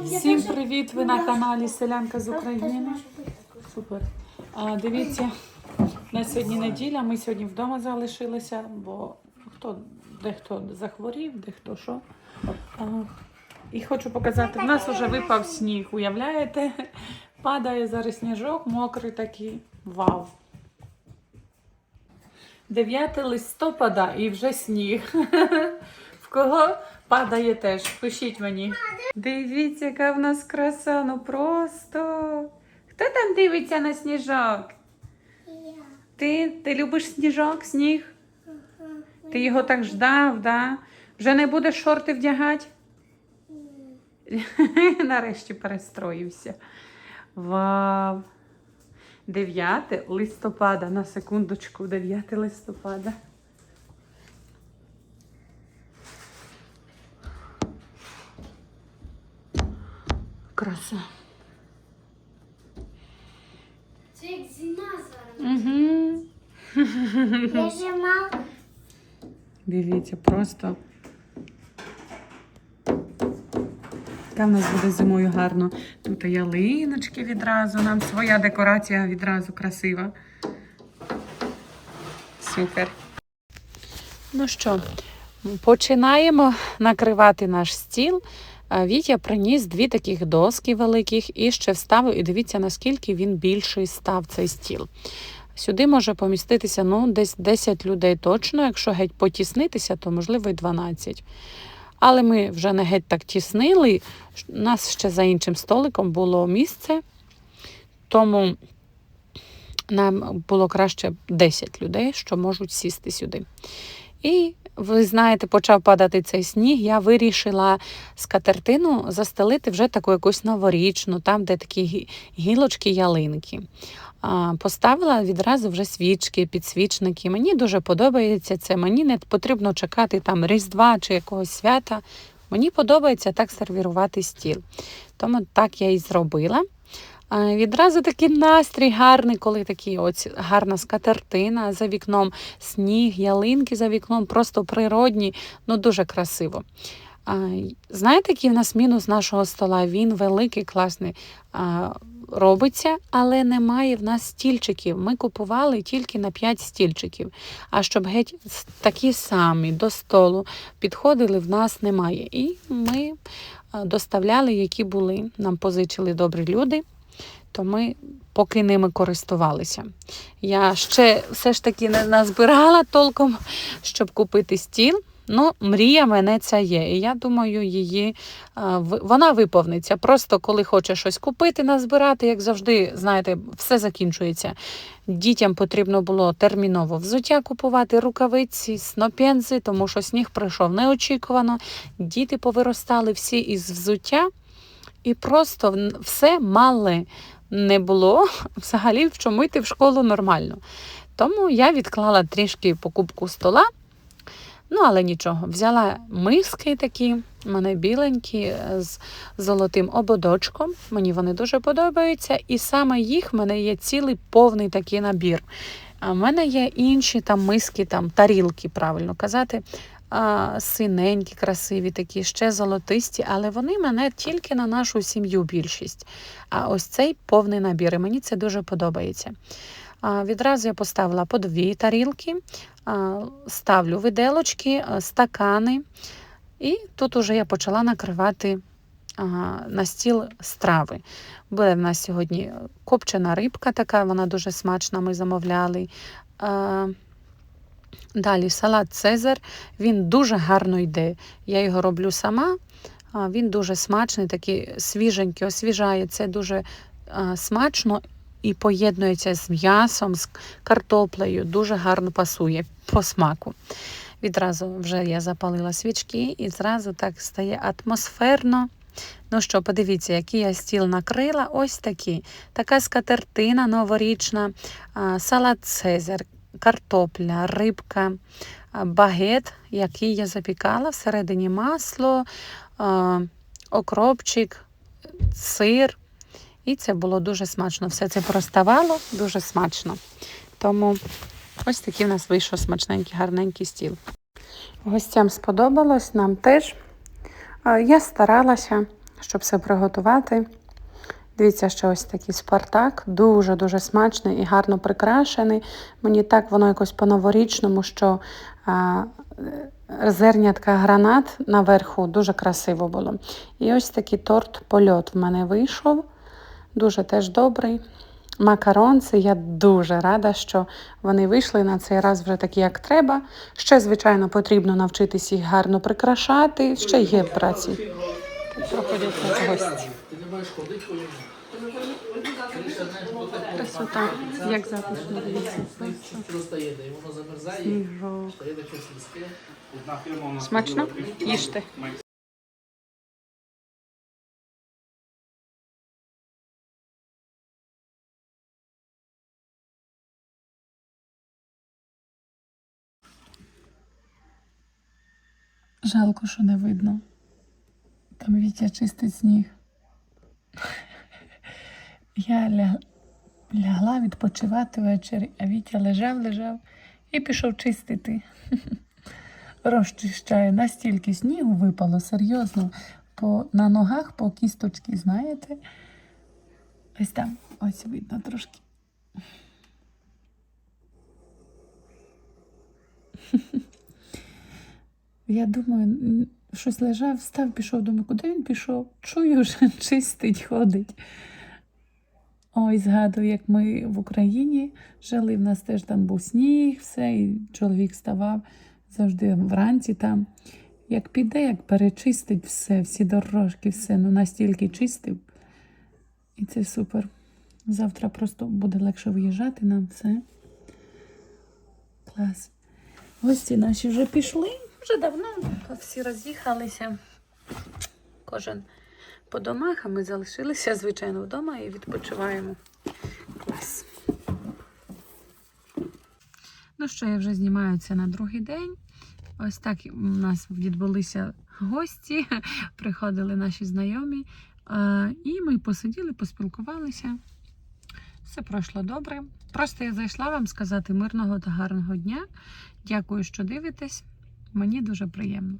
Всім привіт! Ви на каналі Селянка з України. Супер. А, дивіться, на сьогодні неділя. Ми сьогодні вдома залишилися, бо хто дехто захворів, дехто що. А, і хочу показати, в нас вже випав сніг, уявляєте? Падає зараз сніжок, мокрий такий. Вау! 9 листопада і вже сніг. Кого падає теж? Пишіть мені. Дивіться, яка в нас краса, ну просто. Хто там дивиться на сніжок? Ти, ти любиш сніжок, сніг? Ти його так ждав, да? Вже не будеш шорти вдягати? Нарешті перестроївся. Вау! 9 листопада, на секундочку, 9 листопада. Краса. Це як зима зараз. Угу. Я зима. Дивіться, просто. Там в нас буде зимою гарно. Тут ялиночки відразу, нам своя декорація відразу красива. Супер. Ну що, починаємо накривати наш стіл. А Вітя приніс дві таких доски великих і ще вставив. І дивіться, наскільки він більший став цей стіл. Сюди може поміститися ну, десь 10 людей точно. Якщо геть потіснитися, то можливо і 12. Але ми вже не геть так тіснили. У нас ще за іншим столиком було місце, тому нам було краще 10 людей, що можуть сісти сюди. І ви знаєте, почав падати цей сніг. Я вирішила скатертину застелити вже таку якусь новорічну, там, де такі гілочки, ялинки. Поставила відразу вже свічки, підсвічники. Мені дуже подобається це. Мені не потрібно чекати там Різдва чи якогось свята. Мені подобається так сервірувати стіл. Тому так я і зробила. Відразу такий настрій гарний, коли такі ось гарна скатертина за вікном, сніг, ялинки за вікном, просто природні, ну дуже красиво. Знаєте, який в нас мінус нашого стола? Він великий, класний. Робиться, але немає в нас стільчиків. Ми купували тільки на 5 стільчиків. А щоб геть такі самі до столу підходили, в нас немає. І ми доставляли, які були. Нам позичили добрі люди, то ми поки ними користувалися. Я ще все ж таки не назбирала толком, щоб купити стіл. Ну, мрія мене ця є. І я думаю, її вона виповниться. Просто коли хоче щось купити, назбирати, як завжди, знаєте, все закінчується. Дітям потрібно було терміново взуття купувати, рукавиці, снопензи, тому що сніг прийшов неочікувано. Діти повиростали всі із взуття, і просто все мале не було взагалі в чому йти в школу нормально. Тому я відклала трішки покупку стола. Ну, але нічого, взяла миски такі, в мене біленькі е, з золотим ободочком. Мені вони дуже подобаються. І саме їх в мене є цілий повний такий набір. А в мене є інші там миски, там тарілки, правильно казати. А, синенькі, красиві, такі, ще золотисті, але вони мене тільки на нашу сім'ю більшість. А ось цей повний набір, і мені це дуже подобається. А, відразу я поставила по дві тарілки, а, ставлю виделочки, стакани. І тут уже я почала накривати на стіл страви. Буде в нас сьогодні копчена рибка така, вона дуже смачна, ми замовляли. Далі салат Цезар. Він дуже гарно йде. Я його роблю сама. Він дуже смачний, такий свіженький, освіжає. Це дуже смачно і поєднується з м'ясом, з картоплею. Дуже гарно пасує по смаку. Відразу вже я запалила свічки і зразу так стає атмосферно. Ну що, подивіться, який я стіл накрила. Ось такий. Така скатертина новорічна, салат Цезар, картопля, рибка, багет, який я запікала, всередині масло, окропчик, сир. І це було дуже смачно. Все це проставало дуже смачно. Тому ось такий в нас вийшов смачненький, гарненький стіл. Гостям сподобалось, нам теж. Я старалася щоб все приготувати. Дивіться, що ось такий спартак, дуже-дуже смачний і гарно прикрашений. Мені так воно якось по-новорічному, що а, зернятка гранат наверху дуже красиво було. І ось такий торт польот в мене вийшов. Дуже теж добрий. Макаронці, я дуже рада, що вони вийшли на цей раз вже такі, як треба. Ще, звичайно, потрібно навчитись їх гарно прикрашати. Ще є праці. Проходять гості. Красота, як затишно дивіться. Просто їде, воно замерзає, стає таке. Смачно? Їжте. Жалко, що не видно. Там Вітя чистить сніг. Я ля... лягла відпочивати ввечері, а Вітя лежав, лежав і пішов чистити. Розчищає, настільки снігу випало, серйозно. По, на ногах по кісточки, знаєте. Ось там, ось видно трошки. Я думаю, щось лежав, встав, пішов, думаю, куди він пішов? Чую, вже чистить, ходить. Ой, згадую, як ми в Україні жили, в нас теж там був сніг, все, і чоловік ставав завжди вранці там. Як піде, як перечистить все, всі дорожки, все, ну настільки чистив. І це супер. Завтра просто буде легше виїжджати нам все. Клас. Гості наші вже пішли, вже давно всі роз'їхалися. Кожен по домах, а ми залишилися, звичайно, вдома і відпочиваємо. Клас. Ну що, я вже знімаю це на другий день. Ось так у нас відбулися гості, приходили наші знайомі. І ми посиділи, поспілкувалися. Все пройшло добре. Просто я зайшла вам сказати мирного та гарного дня. Дякую, що дивитесь. Мені дуже приємно.